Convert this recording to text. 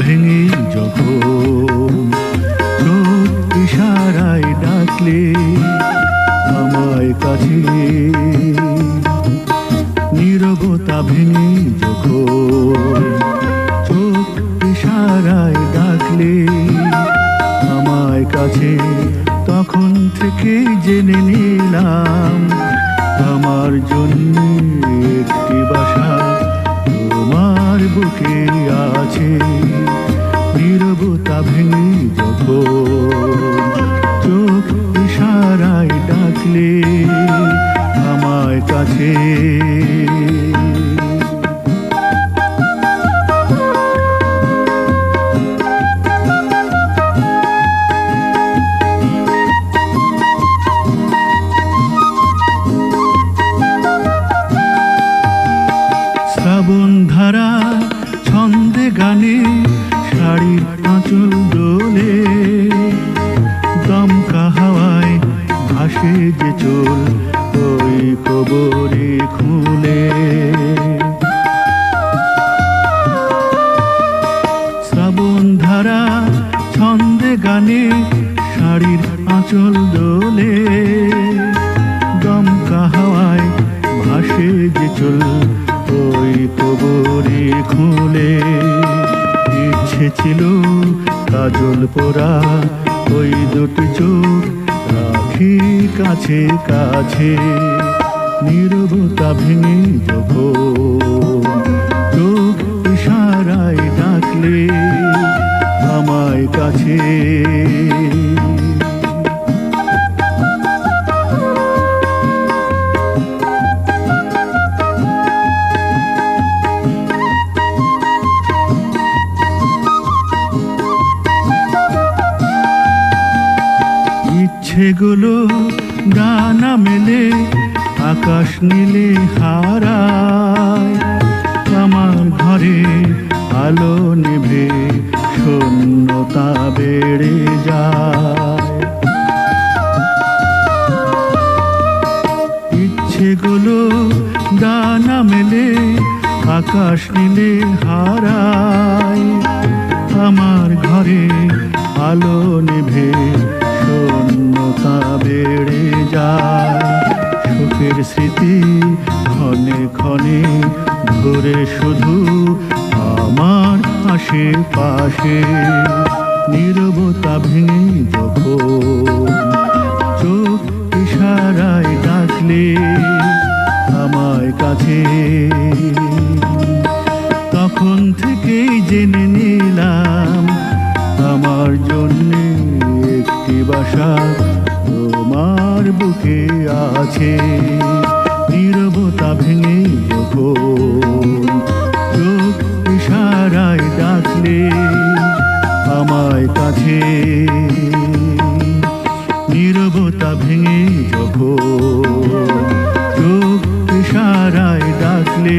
ভেঙে যখন চোখ ইশারায় ডাকলে আমায় কাছে। নীরবতা ভেঙে যখন চোখ ইশারায় ডাকলে আমায় কাছে, তখন থেকে জেনে নিলাম আমার জন্য একটি বাসা তোমার বুকে আছে নীরবতা ভেঙে যখন চোখ ইশারায় ডাকলে আমায় কাছে। গানে শাড়ির আঁচল দোলে দমকা হাওয়ায় ভাসে যে চোল ওই কবরে খুলে। শ্রাবণ ধারা, ছন্দে গানে শাড়ির আঁচল দোলে দমকা হাওয়ায় ভাসে যে চল ওই কবরে খুলে। ছিল কাজল পোড়া। ওই দুটি চোখ রাখি কাছে কাছে। নীরবতা ভেঙে যখন চোখ ইশারায় ডাকলে আমায় কাছে। ইচ্ছেগুলো ডানা মেলে, আকাশ নীলে হারায়। আমার ঘরে আলো নেভে, শূন্যতা বেড়ে যায়। ইচ্ছেগুলো ডানা মেলে, আকাশ নীলে হারায়। আমার ঘরে আলো নেভে শূন্যতা বেড়ে যায়। সুখের স্মৃতি ক্ষণে ক্ষণে ঘুরে শুধু আমার আশেপাশে। নীরবতা ভেঙে যখন চোখ ইশারায় ডাকলে আমায় কাছে, তখন থেকেই জেনে নিলাম বুকে আছে? নিরবতা ভেঙে চোখ ইশারায় ডাকলে আমায় কাছে। নিরবতা ভেঙে যখন চোখ ইশারায় ডাকলে